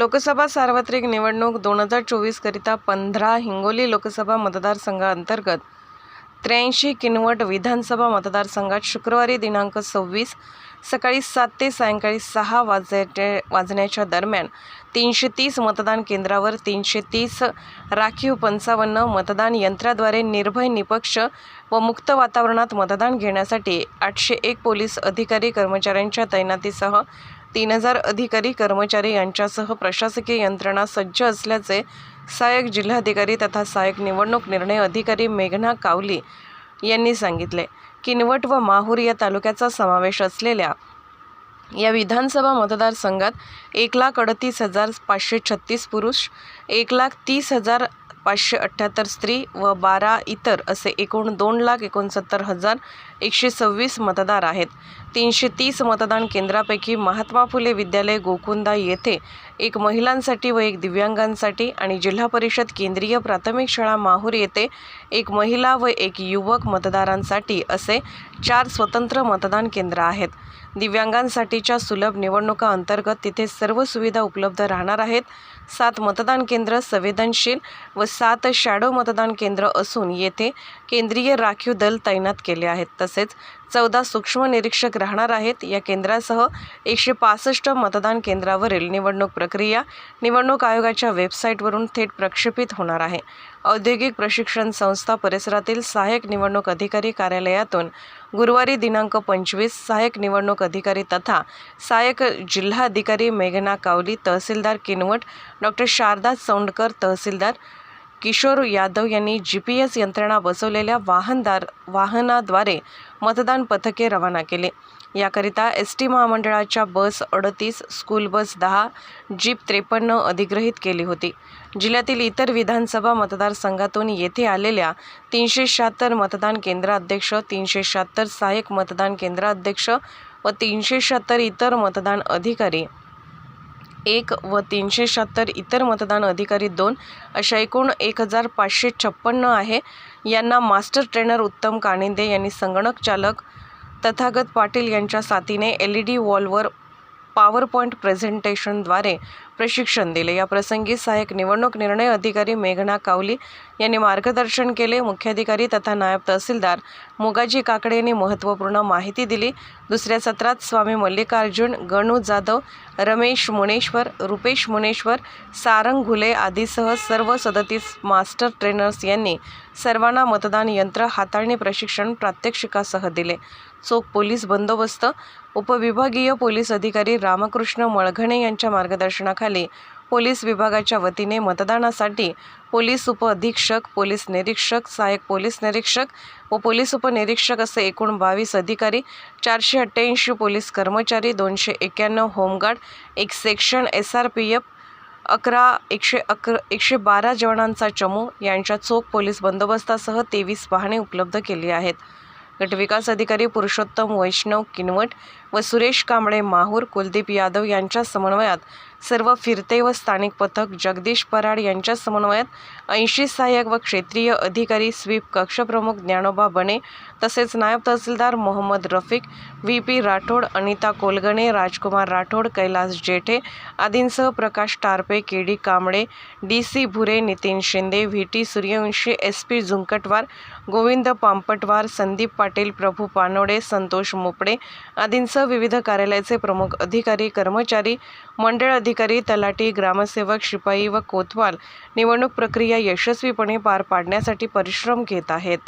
लोकसभा सार्वत्रिक निवडणूक दोन हजार चोवीसकरिता पंधरा हिंगोली लोकसभा मतदारसंघाअंतर्गत त्र्याऐंशी किनवट विधानसभा मतदारसंघात शुक्रवारी दिनांक सव्वीस सकाळी सात ते सायंकाळी सहा वाजते वाजण्याच्या दरम्यान तीनशे तीस मतदान केंद्रावर तीनशे तीस राखीव पंचावन्न मतदान यंत्राद्वारे निर्भय निपक्ष व मुक्त वातावरणात मतदान घेण्यासाठी आठशे एक पोलीस अधिकारी कर्मचाऱ्यांच्या तैनातीसह तीन हजार अधिकारी कर्मचारी यांच्यासह प्रशासकीय यंत्रणा सज्ज असल्याचे सहाय्यक जिल्हाधिकारी तथा सहाय्यक निवडणूक निर्णय अधिकारी मेघना कावली यांनी सांगितले किनवट व माहूर या तालुक्याचा समावेश असलेल्या या विधानसभा मतदारसंघात एक लाख अडतीस हजार पाचशे छत्तीस पुरुष एक लाख तीस हजार पाचशे अठ्ठ्याहत्तर स्त्री व बारा इतर असे एकूण दोन लाख एकोणसत्तर हजार एकशे सव्वीस मतदार आहेत. तीनशे तीस मतदान केंद्रापैकी महात्मा फुले विद्यालय गोकुंदा येथे एक महिलांसाठी व एक दिव्यांगांसाठी आणि जिल्हा परिषद केंद्रीय प्राथमिक शाळा माहूर येथे एक महिला व एक युवक मतदारांसाठी असे चार स्वतंत्र मतदान केंद्र आहेत. दिव्यांगांसाठीच्या सुलभ निवडणुका अंतर्गत तिथे सर्व सुविधा उपलब्ध राहणार आहेत. सात मतदान केंद्र संवेदनशील व सात शॅडो मतदान केंद्र असून येथे केंद्रीय राखीव दल तैनात केले आहेत. तसेच तसेच चौदा सूक्ष्म निरीक्षक राहणार आहेत. या केंद्रासह एकशे पासष्ट मतदान केंद्रावरील निवडणूक प्रक्रिया निवडणूक आयोगाच्या वेबसाईटवरून थेट प्रक्षेपित होणार आहे. औद्योगिक प्रशिक्षण संस्था परिसरातील सहाय्यक निवडणूक अधिकारी कार्यालयातून गुरुवारी दिनांक पंचवीस सहाय्यक निवडणूक अधिकारी तथा सहाय्यक जिल्हाधिकारी मेघना कावली तहसीलदार किनवट डॉक्टर शारदा चौंडकर तहसीलदार किशोर यादव यांनी जी पी एस यंत्रणा बसवलेल्या वाहनदार वाहनाद्वारे मतदान पथके रवाना केले. याकरिता एस टी महामंडळाच्या बस अडतीस स्कूल बस दहा जीप त्रेपन्न अधिग्रहित केली होती. जिल्ह्यातील इतर विधानसभा मतदारसंघातून येथे आलेल्या तीनशे शहात्तर मतदान केंद्राध्यक्ष तीनशे शहात्तर सहाय्यक मतदान केंद्राध्यक्ष व तीनशे शहात्तर इतर मतदान अधिकारी एक व तीनशे शहात्तर इतर मतदान अधिकारी दोन अशा एकूण एक हजार पाचशे छप्पन्न आहे. यांना मास्टर ट्रेनर उत्तम कानिंदे यांनी संगणक चालक तथागत पाटील यांच्या साथीने एल ई डी वॉलवर पॉवर पॉईंट प्रेझेंटेशनद्वारे प्रशिक्षण दिले. या प्रसंगी सहाय्यक निवडणूक निर्णय अधिकारी मेघना कावली यांनी मार्गदर्शन केले. मुख्याधिकारी तथा नायब तहसीलदार मुगाजी काकडे यांनी महत्त्वपूर्ण माहिती दिली. दुसऱ्या सत्रात स्वामी मल्लिकार्जुन गणू जाधव रमेश मुनेश्वर रुपेश मुनेश्वर सारंग घुले आदीसह सर्व सदतीस मास्टर ट्रेनर्स यांनी सर्वांना मतदान यंत्र हाताळणी प्रशिक्षण प्रात्यक्षिकासह दिले. चोख पोलीस बंदोबस्त उपविभागीय पोलीस अधिकारी रामकृष्ण मळघणे यांच्या मार्गदर्शनाखाली पोलीस विभागाच्या वतीने मतदानासाठी पोलीस उपअधीक्षक पोलीस निरीक्षक सहाय्यक पोलीस निरीक्षक व पोलीस उपनिरीक्षक असे एकूण बावीस अधिकारी चारशे अठ्ठ्याऐंशी पोलीस कर्मचारी दोनशे एक्क्याण्णव होमगार्ड एक section S R P F अकरा एकशे अकरा एकशे बारा जवानांचा चमू यांच्या चोख पोलीस बंदोबस्तासह तेवीस वाहने उपलब्ध केली आहेत. गटविकास अधिकारी पुरुषोत्तम वैष्णव किनवट व सुरेश कांबळे माहूर कुलदीप यादव यांच्या समन्वयात सर्व फिरते व स्थानिक पथक जगदीश पराड यांच्या समन्वयात ऐंशी सहाय्यक व क्षेत्रीय अधिकारी स्वीप कक्षप्रमुख ज्ञानोबा बने तसेच नायब तहसीलदार मोहम्मद रफिक व्ही पी राठोड अनिता कोलगणे राजकुमार राठोड कैलास जेठे आदींसह Prakash Tarpe K D Kamble D C Bhure Nitin Shinde V T Suryavanshi S P Zunkatwar Govind Pampatwar Sandeep Patil Prabhu Panode Santosh Mopade आदींसह विविध कार्यालयाचे प्रमुख अधिकारी कर्मचारी मंडळ अधिकारी तलाठी ग्रामसेवक शिपाई व कोतवाल निवडणूक प्रक्रिया यशस्वीपणे पार पाडण्यासाठी परिश्रम घेत आहेत.